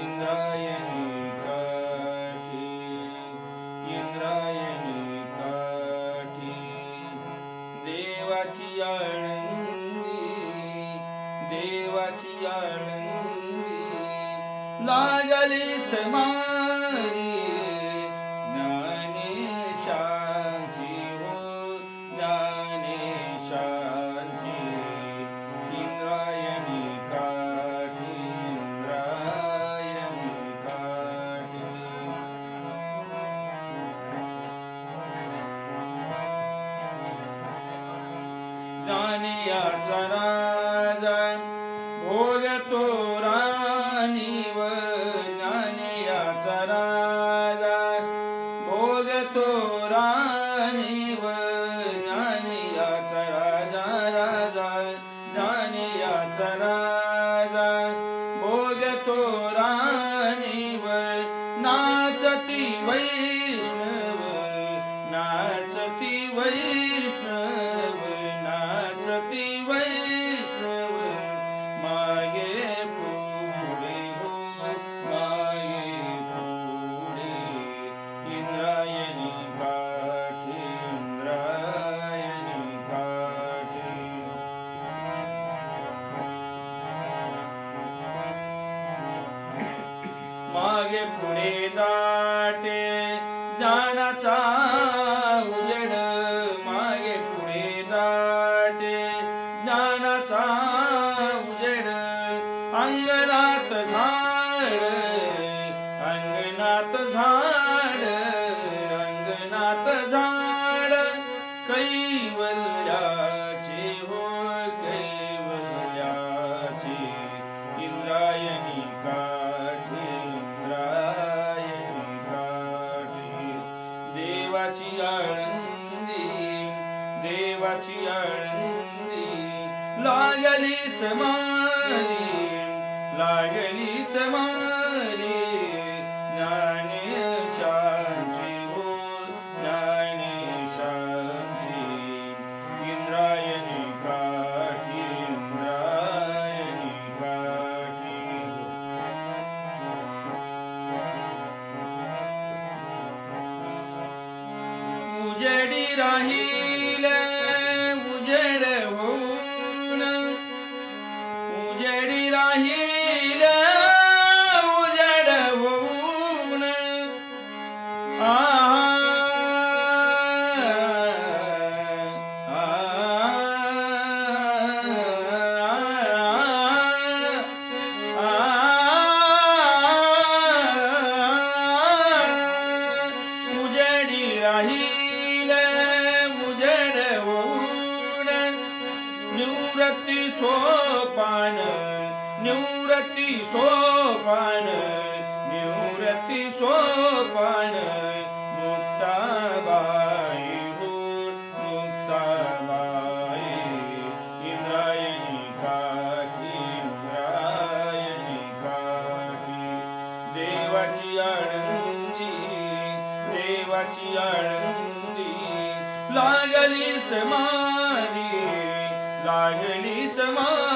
इंद्रायणी काठी इंद्रायणी काठी. देवाची आळंदी देवाची आळंदी. लागली समारी જાનિયા ચરા જાય. ભોજ તો રામ मागे पुढे दाटे. ज्ञानाचा उजेड मागे पुढे दाटे. ज्ञानाचा उजेड अंगणात झाड अंगणात झाड. देवाची आळंदी देवाची आळंदी. लागली समानी लागली समारी उजेडी राहील उजड होऊन उजेडी राहील. निवृत्ती सोपान निवृत्ती सोपान निवृत्ती सोपान मुक्ताबाई मुक्ताबाई इंद्रायणी काठी इंद्रायणी काठी देवाची आनंदी देवाची आनंदी लागली समाधी लागली समाधी